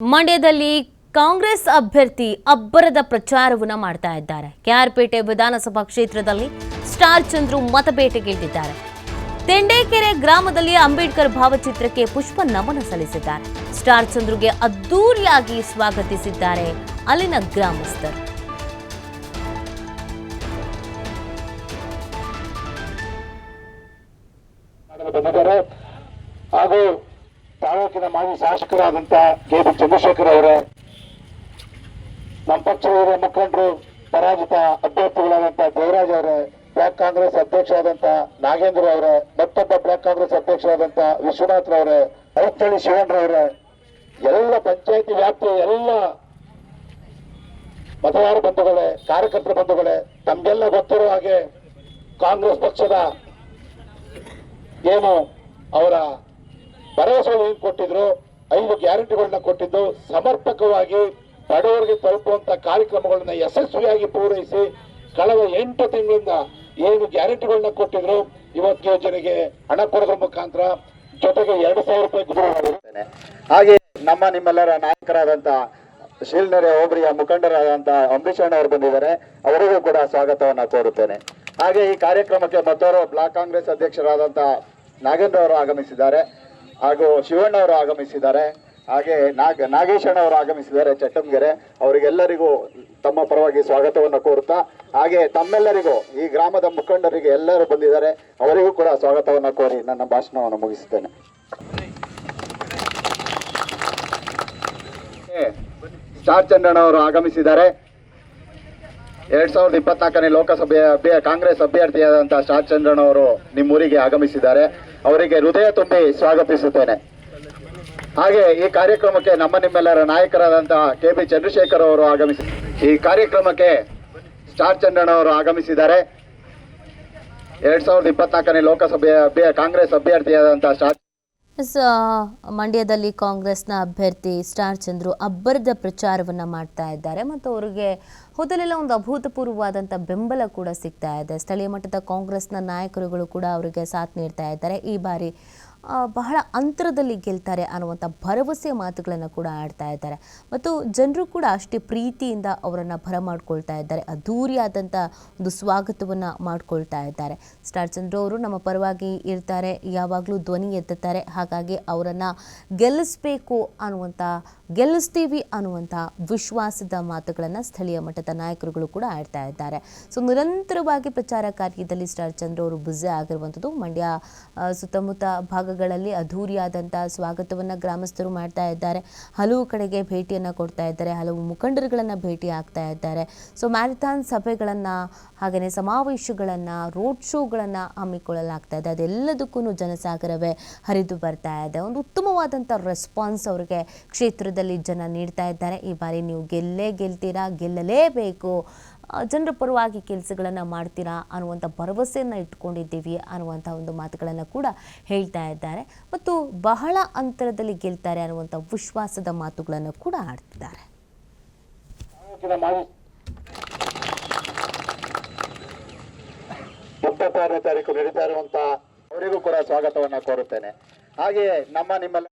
ಮಂಡ್ಯದಲ್ಲಿ ಕಾಂಗ್ರೆಸ್ ಅಭ್ಯರ್ಥಿ ಅಬ್ಬರದ ಪ್ರಚಾರವನ್ನ ಮಾಡ್ತಾ ಇದ್ದಾರೆ. ಕೆಆರ್ಪೇಟೆ ವಿಧಾನಸಭಾ ಕ್ಷೇತ್ರದಲ್ಲಿ ಸ್ಟಾರ್ ಚಂದ್ರು ಮತಬೇಟೆಗಿಳಿದಿದ್ದಾರೆ ತೆಂಡೇಕೆರೆ ಗ್ರಾಮದಲ್ಲಿ ಅಂಬೇಡ್ಕರ್ ಭಾವಚಿತ್ರಕ್ಕೆ ಪುಷ್ಪ ನಮನ ಸಲ್ಲಿಸಿದ್ದಾರೆ. ಸ್ಟಾರ್ ಚಂದ್ರುಗೆ ಅದ್ದೂರಿಯಾಗಿ ಸ್ವಾಗತಿಸಿದ್ದಾರೆ ಅಲ್ಲಿನ ಗ್ರಾಮಸ್ಥರು. ಹಾಗೂ ತಾಲೂಕಿನ ಮಾಜಿ ಶಾಸಕರಾದಂತ ಕೆ ಬಿ ಚಂದ್ರಶೇಖರ್ ಅವರೇ, ನಮ್ಮ ಪಕ್ಷದ ಹಿರಿಯ ಮುಖಂಡರು, ಪರಾಜಿತ ಅಭ್ಯರ್ಥಿಗಳಾದಂತ ದೇವರಾಜ್ ಅವರೇ, ಬ್ಲಾಕ್ ಕಾಂಗ್ರೆಸ್ ಅಧ್ಯಕ್ಷರಾದಂತ ನಾಗೇಂದ್ರ ಅವರೇ, ಮತ್ತೊಬ್ಬ ಬ್ಲಾಕ್ ಕಾಂಗ್ರೆಸ್ ಅಧ್ಯಕ್ಷರಾದಂತ ವಿಶ್ವನಾಥ್ ಅವರೇ ಶಿವಣ್ಣ ಅವರ ಎಲ್ಲ ಪಂಚಾಯತಿ ವ್ಯಾಪ್ತಿಯ ಎಲ್ಲ ಮತದಾರ ಬಂಧುಗಳೇ, ಕಾರ್ಯಕರ್ತರ ಬಂಧುಗಳೇ ತಮ್ಗೆಲ್ಲ ಗೊತ್ತಿರೋ ಹಾಗೆ ಕಾಂಗ್ರೆಸ್ ಪಕ್ಷದ ಏನು ಅವರ ಭರವಸೆ ಏನು ಕೊಟ್ಟಿದ್ರು, ಐದು ಗ್ಯಾರಂಟಿಗಳನ್ನ ಕೊಟ್ಟಿದ್ದು, ಸಮರ್ಪಕವಾಗಿ ಬಡವರಿಗೆ ತಲುಪುವಂತ ಕಾರ್ಯಕ್ರಮಗಳನ್ನ ಯಶಸ್ವಿಯಾಗಿ ಪೂರೈಸಿ, ಕಳೆದ ಎಂಟು ತಿಂಗಳಿಂದ ಏನು ಗ್ಯಾರಂಟಿಗಳನ್ನ ಕೊಟ್ಟಿದ್ರು. ಇವತ್ತು ಯೋಜನೆಗೆ ಹಣ ಕೊಡೋದ್ರ ಮುಖಾಂತರ ಜೊತೆಗೆ ಎರಡು ಸಾವಿರ ರೂಪಾಯಿ ಹಾಗೆ ನಮ್ಮ ನಿಮ್ಮೆಲ್ಲರ ನಾಯಕರಾದಂತ ಶೀಲ್ನೆರೆ ಹೋಬಳಿಯ ಮುಖಂಡರಾದಂತ ಅಂಬರೀಷ್ ಅವರು ಬಂದಿದ್ದಾರೆ. ಅವರಿಗೂ ಕೂಡ ಸ್ವಾಗತವನ್ನ ಕೋರುತ್ತೇನೆ. ಹಾಗೆ ಈ ಕಾರ್ಯಕ್ರಮಕ್ಕೆ ಮತ್ತೋರು ಬ್ಲಾಕ್ ಕಾಂಗ್ರೆಸ್ ಅಧ್ಯಕ್ಷರಾದಂತ ನಾಗೇಂದ್ರ ಅವರು ಆಗಮಿಸಿದ್ದಾರೆ. ಹಾಗೂ ಶಿವಣ್ಣ ಅವರು ಆಗಮಿಸಿದ್ದಾರೆ. ಹಾಗೆ ನಾಗ, ನಾಗೇಶಣ್ಣ ಅವರು ಆಗಮಿಸಿದ್ದಾರೆ, ಚಟ್ಟಂಗೆರೆ. ಅವರಿಗೆಲ್ಲರಿಗೂ ತಮ್ಮ ಪರವಾಗಿ ಸ್ವಾಗತವನ್ನು ಕೋರುತ್ತಾ, ಹಾಗೆ ತಮ್ಮೆಲ್ಲರಿಗೂ ಈ ಗ್ರಾಮದ ಮುಖಂಡರಿಗೆ ಎಲ್ಲರೂ ಬಂದಿದ್ದಾರೆ. ಅವರಿಗೂ ಕೂಡ ಸ್ವಾಗತವನ್ನು ಕೋರಿ ನನ್ನ ಭಾಷಣವನ್ನು ಮುಗಿಸುತ್ತೇನೆ. ಸ್ಟಾರ್ ಚಂದ್ರಣ್ಣ ಅವರು ಆಗಮಿಸಿದ್ದಾರೆ. ಎರಡ್ ಸಾವಿರದ ಇಪ್ಪತ್ನಾಲ್ಕನೇ ಲೋಕಸಭೆಯ ಅಭ್ಯ ಕಾಂಗ್ರೆಸ್ ಅಭ್ಯರ್ಥಿಯಾದಂತಹ ಸ್ಟಾರ್ ಚಂದ್ರನ್ ಅವರು ನಿಮ್ಮೂರಿಗೆ ಆಗಮಿಸಿದ್ದಾರೆ. ಅವರಿಗೆ ಹೃದಯ ತುಂಬಿ ಸ್ವಾಗತಿಸುತ್ತೇನೆ. ಹಾಗೆ ಈ ಕಾರ್ಯಕ್ರಮಕ್ಕೆ ನಮ್ಮ ನಿಮ್ಮೆಲ್ಲರ ನಾಯಕರಾದಂತಹ ಕೆ ಬಿ ಚಂದ್ರಶೇಖರ್ ಅವರು ಆಗಮಿಸಿ, ಈ ಕಾರ್ಯಕ್ರಮಕ್ಕೆ ಸ್ಟಾರ್ ಚಂದ್ರನ್ ಅವರು ಆಗಮಿಸಿದ್ದಾರೆ. ಎರಡ್ ಸಾವಿರದ ಇಪ್ಪತ್ನಾಲ್ಕನೇ ಲೋಕಸಭೆಯ ಕಾಂಗ್ರೆಸ್ ಅಭ್ಯರ್ಥಿಯಾದಂತಹ ಸ್ಟಾರ್ ಮಂಡ್ಯದಲ್ಲಿ ಕಾಂಗ್ರೆಸ್ನ ಅಭ್ಯರ್ಥಿ ಸ್ಟಾರ್ ಚಂದ್ರು ಅಬ್ಬರದ ಪ್ರಚಾರವನ್ನು ಮಾಡ್ತಾ ಇದ್ದಾರೆ. ಮತ್ತು ಅವರಿಗೆ ಹೋದಲೆಲ್ಲ ಒಂದು ಅಭೂತಪೂರ್ವವಾದಂಥ ಬೆಂಬಲ ಕೂಡ ಸಿಗ್ತಾ ಇದೆ. ಸ್ಥಳೀಯ ಮಟ್ಟದ ಕಾಂಗ್ರೆಸ್ನ ನಾಯಕರುಗಳು ಕೂಡ ಅವರಿಗೆ ಸಾಥ್ ನೀಡ್ತಾ ಇದ್ದಾರೆ. ಈ ಬಾರಿ ಬಹಳ ಅಂತರದಲ್ಲಿ ಗೆಲ್ತಾರೆ ಅನ್ನುವಂಥ ಭರವಸೆ ಮಾತುಗಳನ್ನು ಕೂಡ ಆಡ್ತಾ ಇದ್ದಾರೆ. ಮತ್ತು ಜನರು ಕೂಡ ಅಷ್ಟೇ ಪ್ರೀತಿಯಿಂದ ಅವರನ್ನು ಬರಮಾಡ್ಕೊಳ್ತಾ ಇದ್ದಾರೆ. ಅದ್ಧೂರಿಯಾದಂಥ ಒಂದು ಸ್ವಾಗತವನ್ನು ಮಾಡ್ಕೊಳ್ತಾ ಇದ್ದಾರೆ. ಸ್ಟಾರ್ ಚಂದ್ರ ಅವರು ನಮ್ಮ ಪರವಾಗಿ ಇರ್ತಾರೆ. ಯಾವಾಗಲೂ ಧ್ವನಿ ಎತ್ತುತ್ತಾರೆ. ಹಾಗಾಗಿ ಅವರನ್ನು ಗೆಲ್ಲಿಸ್ಬೇಕು ಅನ್ನುವಂಥ ಗೆಲ್ಲಿಸ್ತೀವಿ ಅನ್ನುವಂಥ ವಿಶ್ವಾಸದ ಮಾತುಗಳನ್ನು ಸ್ಥಳೀಯ ಮಟ್ಟದ ನಾಯಕರುಗಳು ಕೂಡ ಆಡ್ತಾ ಇದ್ದಾರೆ. ಸೊ ನಿರಂತರವಾಗಿ ಪ್ರಚಾರ ಕಾರ್ಯದಲ್ಲಿ ಸ್ಟಾರ್ ಚಂದ್ರ ಅವರು ಬ್ಯುಸಿ ಆಗಿರುವಂಥದ್ದು ಮಂಡ್ಯ ಸುತ್ತಮುತ್ತ ಭಾಗಗಳಲ್ಲಿ ಅದ್ಧೂರಿಯಾದಂಥ ಸ್ವಾಗತವನ್ನು ಗ್ರಾಮಸ್ಥರು ಮಾಡ್ತಾ ಇದ್ದಾರೆ. ಹಲವು ಕಡೆಗೆ ಭೇಟಿಯನ್ನು ಕೊಡ್ತಾ ಇದ್ದಾರೆ. ಹಲವು ಮುಖಂಡರುಗಳನ್ನು ಭೇಟಿ ಆಗ್ತಾ ಇದ್ದಾರೆ. ಸೊ ಮ್ಯಾರಥಾನ್ ಸಭೆಗಳನ್ನು ಹಾಗೆಯೇ ಸಮಾವೇಶಗಳನ್ನು ರೋಡ್ ಶೋಗಳನ್ನು ಹಮ್ಮಿಕೊಳ್ಳಲಾಗ್ತಾ ಇದೆ. ಅದೆಲ್ಲದಕ್ಕೂ ಜನಸಾಗರವೇ ಹರಿದು ಬರ್ತಾ ಇದೆ. ಒಂದು ಉತ್ತಮವಾದಂಥ ರೆಸ್ಪಾನ್ಸ್ ಅವರಿಗೆ ಕ್ಷೇತ್ರದಲ್ಲಿ ಜನ ನೀಡ್ತಾ ಇದ್ದಾರೆ. ಈ ಬಾರಿ ನೀವು ಗೆಲ್ಲೇ ಗೆಲ್ತೀರಾ? ಗೆಲ್ಲಲೇಬೇಕು. ಜನರ ಪರವಾಗಿ ಕೆಲಸಗಳನ್ನು ಮಾಡ್ತೀರಾ ಅನ್ನುವಂಥ ಭರವಸೆಯನ್ನು ಇಟ್ಕೊಂಡಿದ್ದೀವಿ ಅನ್ನುವಂಥ ಒಂದು ಮಾತುಗಳನ್ನು ಕೂಡ ಹೇಳ್ತಾ ಇದ್ದಾರೆ. ಮತ್ತು ಬಹಳ ಅಂತರದಲ್ಲಿ ಗೆಲ್ತಾರೆ ಅನ್ನುವಂಥ ವಿಶ್ವಾಸದ ಮಾತುಗಳನ್ನು ಕೂಡ ಆಡ್ತಿದ್ದಾರೆ. ತಾರೀಕು ನಡೀತಾ ಇರುವಂತ ಅವರಿಗೂ ಕೂಡ ಸ್ವಾಗತವನ್ನ ಕೋರುತ್ತೇನೆ. ಹಾಗೆಯೇ ನಮ್ಮ ನಿಮ್ಮೆಲ್ಲ